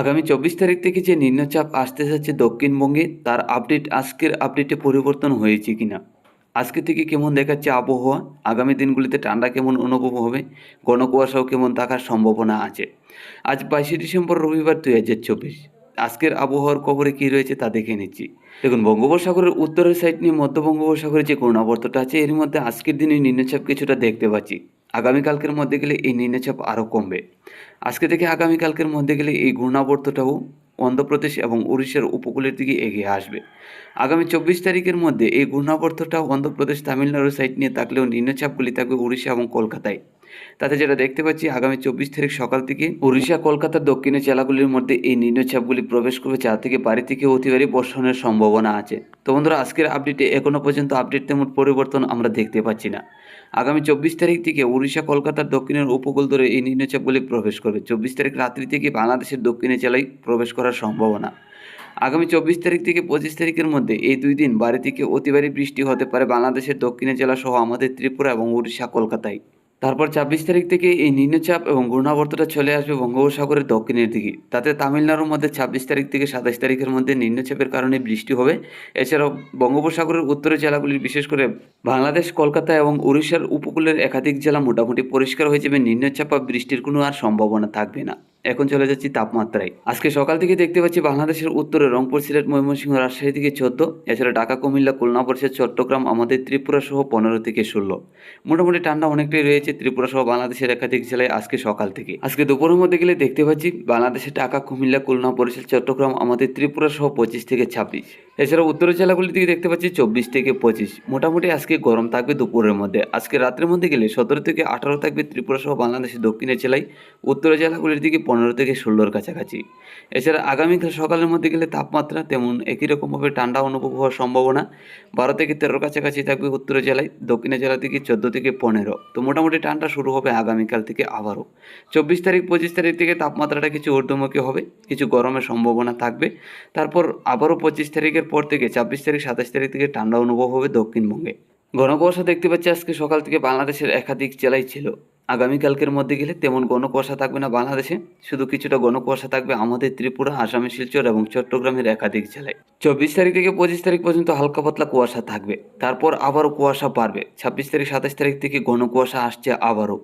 আগামী চব্বিশ তারিখ থেকে যে নিম্নচাপ আসতে যাচ্ছে দক্ষিণবঙ্গে, তার আপডেট আজকের আপডেটে পরিবর্তন হয়েছে কিনা? আজকে থেকে কেমন দেখাচ্ছে আবহাওয়া? আগামী দিনগুলিতে ঠান্ডা কেমন অনুভব হবে? ঘন কুয়াশাও কেমন থাকার সম্ভাবনা আছে? আজ বাইশে ডিসেম্বর, রবিবার দুই হাজার চব্বিশ। আজকের আবহাওয়ার খবরে কী রয়েছে তা দেখে নিচ্ছি। দেখুন, বঙ্গোপসাগরের উত্তরের সাইড নিয়ে মধ্য বঙ্গোপসাগরে যে ঘূর্ণাবর্তটা আছে, এর মধ্যে আজকের দিনে নিম্নচাপ কিছুটা দেখতে পাচ্ছি। আগামীকালকের মধ্যে গেলে এই নিম্নচাপ আরও কমবে। আজকে থেকে আগামীকালকের মধ্যে গেলে এই ঘূর্ণাবর্তটাও অন্ধ্রপ্রদেশ এবং উড়িষ্যার উপকূলের দিকে এগিয়ে আসবে। আগামী চব্বিশ তারিখের মধ্যে এই ঘূর্ণাবর্তটা অন্ধ্রপ্রদেশ তামিলনাড়ু সাইড নিয়ে থাকলেও নিম্নচাপগুলি থাকবে উড়িষ্যা এবং কলকাতায়। তাতে যেটা দেখতে পাচ্ছি, আগামী চব্বিশ তারিখ সকাল থেকে উড়িষ্যা, কলকাতার দক্ষিণের জেলাগুলির মধ্যে এই নিম্নচাপগুলি প্রবেশ করবে, যা থেকে বাড়ি থেকে অতিবারী বর্ষণের সম্ভাবনা আছে। তো বন্ধুরা, আজকের আপডেটে এখনও পর্যন্ত আপডেট তেমন পরিবর্তন আমরা দেখতে পাচ্ছি না। আগামী চব্বিশ তারিখ থেকে উড়িষ্যা, কলকাতার দক্ষিণের উপকূল ধরে এই নিম্নচাপগুলি প্রবেশ করবে। চব্বিশ তারিখ রাত্রি থেকে বাংলাদেশের দক্ষিণের জেলায় প্রবেশ করার সম্ভাবনা। আগামী চব্বিশ তারিখ থেকে পঁচিশ তারিখের মধ্যে এই দুই দিন বাড়ি থেকে অতিবারী বৃষ্টি হতে পারে বাংলাদেশের দক্ষিণের জেলা সহ আমাদের ত্রিপুরা এবং উড়িষ্যা, কলকাতায়। তারপর ছাব্বিশ তারিখ থেকে এই নিম্নচাপ এবং ঘূর্ণাবর্তটা চলে আসবে বঙ্গোপসাগরের দক্ষিণের দিকে। তাতে তামিলনাড়ুর মধ্যে ছাব্বিশ তারিখ থেকে সাতাশ তারিখের মধ্যে নিম্নচাপের কারণে বৃষ্টি হবে। এছাড়াও বঙ্গোপসাগরের উত্তরের জেলাগুলির বিশেষ করে বাংলাদেশ, কলকাতা এবং উড়িষ্যার উপকূলের একাধিক জেলা মোটামুটি পরিষ্কার হয়ে যাবে। নিম্নচাপ বা বৃষ্টির কোনো আর সম্ভাবনা থাকবে না। এখন চলে যাচ্ছি তাপমাত্রায়। আজকে সকাল থেকে দেখতে পাচ্ছি বাংলাদেশের উত্তরে রংপুর, সিলেট, ময়মনসিংহ, রাজশাহী থেকে চোদ্দ, এছাড়া ঢাকা, কুমিল্লা, খুলনা পরিষদ চট্টগ্রাম, আমাদের ত্রিপুরা সহ পনেরো থেকে ষোলো। মোটামুটি ঠান্ডা অনেকটাই রয়েছে, ত্রিপুরা সহ বাংলাদেশের একাধিক জেলায় আজকে সকাল থেকে। আজকে দুপুরের মধ্যে গেলে দেখতে পাচ্ছি বাংলাদেশের ঢাকা, কুমিল্লা, খুলনা, বরিশাল, চট্টগ্রাম, আমাদের ত্রিপুরা সহ পঁচিশ থেকে ছাব্বিশ। এছাড়া উত্তরের জেলাগুলি থেকে দেখতে পাচ্ছি চব্বিশ থেকে পঁচিশ। মোটামুটি আজকে গরম থাকবে দুপুরের মধ্যে। আজকে রাত্রের মধ্যে গেলে সতেরো থেকে আঠারো থাকবে ত্রিপুরা সহ বাংলাদেশের দক্ষিণের জেলায়। উত্তরের জেলাগুলির দিকে পনেরো থেকে ষোলোর কাছাকাছি। এছাড়া আগামীকাল সকালের মধ্যে গেলে তাপমাত্রা তেমন একই রকমভাবে ঠান্ডা অনুভব হওয়ার সম্ভাবনা। বারো থেকে তেরোর কাছাকাছি থাকবে উত্তর জেলায় দক্ষিণের জেলা থেকে চোদ্দ থেকে পনেরো। তো মোটামুটি ঠান্ডা শুরু হবে আগামীকাল থেকে আবারও। চব্বিশ তারিখ, পঁচিশ তারিখ থেকে তাপমাত্রাটা কিছু ঊর্ধ্বমুখী হবে, কিছু গরমের সম্ভাবনা থাকবে। তারপর আবারও পঁচিশ তারিখের পর থেকে ছাব্বিশ তারিখ, সাতাশ তারিখ থেকে ঠান্ডা অনুভব হবে দক্ষিণবঙ্গে। ঘন কুয়াশা দেখতে পাচ্ছি আজকে সকাল থেকে বাংলাদেশের একাধিক জেলায় ছিল। আগামীকালকের মধ্যে গেলে তেমন গণকুয়াশা কুয়াশা থাকবে না বাংলাদেশে। শুধু কিছুটা গণকুয়াশা কুয়াশা থাকবে আমাদের ত্রিপুরা, আসামে শিলচর এবং চট্টগ্রামের একাধিক জেলায়। চব্বিশ তারিখ থেকে পঁচিশ তারিখ পর্যন্ত হালকা পাতলা কুয়াশা থাকবে। তারপর আবারও কুয়াশা বাড়বে। ছাব্বিশ তারিখ, সাতাশ তারিখ থেকে গণকুয়াশা কুয়াশা আসছে আবারও।